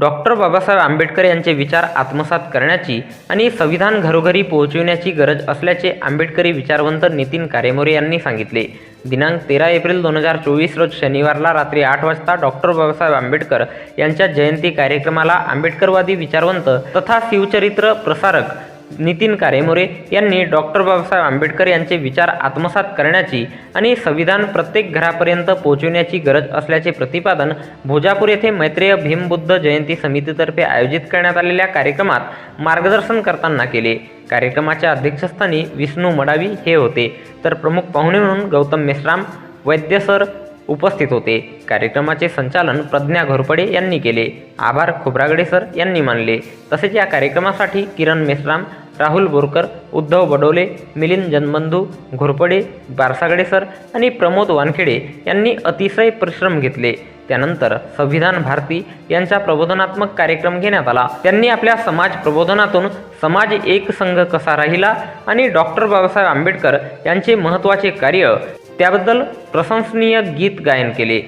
Doctor Babasaheb Ambedkar यांचे विचार आत्मसात करण्याची आणि संविधान घरोघरी पोहोचविण्याची गरज असल्याचे आंबेडकरी विचारवंत नितीन कारेमोरे यांनी सांगितले. दिनांक तेरा एप्रिल दोन हजार चोवीस रोज शनिवारला रात्री आठ वाजता डॉक्टर बाबासाहेब आंबेडकर यांच्या जयंती कार्यक्रमाला आंबेडकरवादी विचारवंत तथा शिवचरित्र प्रसारक नितीन कारेमोरे यांनी डॉक्टर बाबासाहेब आंबेडकर यांचे विचार आत्मसात करण्याची आणि संविधान प्रत्येक घरापर्यंत पोहोचविण्याची गरज असल्याचे प्रतिपादन भोजापूर येथे मैत्रेय भीमबुद्ध जयंती समितीतर्फे आयोजित करण्यात आलेल्या कार्यक्रमात मार्गदर्शन करताना केले. कार्यक्रमाच्या अध्यक्षस्थानी विष्णू मडावी हे होते. तर प्रमुख पाहुणे म्हणून गौतम मेश्राम वैद्य सर उपस्थित होते. कार्यक्रमाचे संचालन प्रज्ञा घोरपडे यांनी केले. आभार खोब्रागडे सर यांनी मानले. तसेच या कार्यक्रमासाठी किरण मेश्राम राहुल बोरकर उद्धव बडोले मिलिंद जनबंधू घोरपडे बारसागडे सर आणि प्रमोद वानखेडे यांनी अतिशय परिश्रम घेतले. त्यानंतर संविधान भारती यांचा प्रबोधनात्मक कार्यक्रम घेण्यात आला. त्यांनी आपल्या समाज प्रबोधनातून समाज एक संघ कसा राहिला आणि डॉक्टर बाबासाहेब आंबेडकर यांचे महत्त्वाचे कार्य त्याबद्दल प्रशंसनीय गीत गायन केले.